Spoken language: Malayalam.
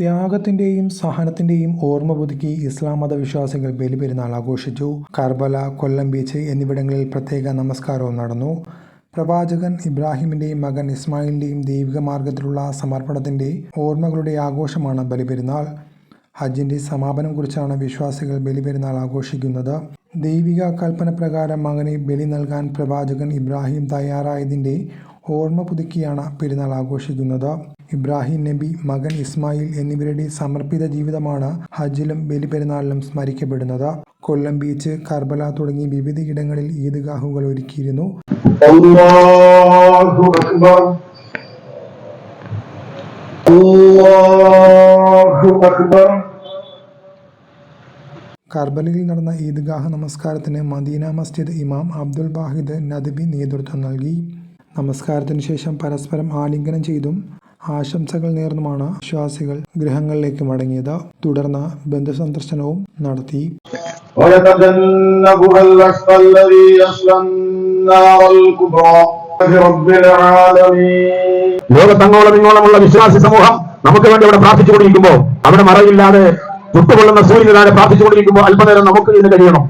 ത്യാഗത്തിന്റെയും സഹനത്തിന്റെയും ഓർമ്മ പുതുക്കി ഇസ്ലാം മതവിശ്വാസികൾ ബലിപെരുന്നാൾ ആഘോഷിച്ചു. കർബല കൊല്ലം ബീച്ച് എന്നിവിടങ്ങളിൽ പ്രത്യേക നമസ്കാരവും നടന്നു. പ്രവാചകൻ ഇബ്രാഹിമിന്റെയും മകൻ ഇസ്മായിലിന്റെയും ദൈവിക മാർഗത്തിലുള്ള സമർപ്പണത്തിന്റെ ഓർമ്മകളുടെ ആഘോഷമാണ് ബലിപെരുന്നാൾ. ഹജ്ജിന്റെ സമാപനം കുറിച്ചാണ് വിശ്വാസികൾ ബലിപെരുന്നാൾ ആഘോഷിക്കുന്നത്. ദൈവിക കൽപ്പന പ്രകാരം മകനെ ബലി നൽകാൻ പ്രവാചകൻ ഇബ്രാഹിം തയ്യാറായതിന്റെ ഓർമ്മ പുതുക്കിയാണ് പെരുന്നാൾ ആഘോഷിക്കുന്നത്. ഇബ്രാഹിം നബി മകൻ ഇസ്മായിൽ എന്നിവരുടെ സമർപ്പിത ജീവിതമാണ് ഹജ്ജിലും ബലിപെരുന്നാളിലും സ്മരിക്കപ്പെടുന്നത്. കൊല്ലം ബീച്ച് കർബല തുടങ്ങി വിവിധ ഇടങ്ങളിൽ ഈദ്ഗാഹുകൾ ഒരുക്കിയിരുന്നു. കർബലയിൽ നടന്ന ഈദ്ഗാഹ നമസ്കാരത്തിന് മദീന മസ്ജിദ് ഇമാം അബ്ദുൽ ബാഹിദ് നദ്ബി നേതൃത്വം നൽകി. നമസ്കാരത്തിന് ശേഷം പരസ്പരം ആലിംഗനം ചെയ്തും ആശംസകൾ നേർന്നുമാണ് വിശ്വാസികൾ ഗൃഹങ്ങളിലേക്ക് മടങ്ങിയത്. തുടർന്ന് ബന്ധുസന്ദർശനവും നടത്തി. ലോകത്തങ്ങോളം ഇങ്ങോളമുള്ള വിശ്വാസി സമൂഹം നമുക്ക് വേണ്ടി അവിടെ പ്രാർത്ഥിച്ചുകൊണ്ടിരിക്കുമ്പോൾ അവിടെ മറയില്ലാതെ ചുട്ടുകൊള്ളുന്ന സൂര്യനാരെ പ്രാർത്ഥിച്ചുകൊണ്ടിരിക്കുമ്പോൾ അല്പനേരം നമുക്ക് ഇന്ന് കഴിയണം.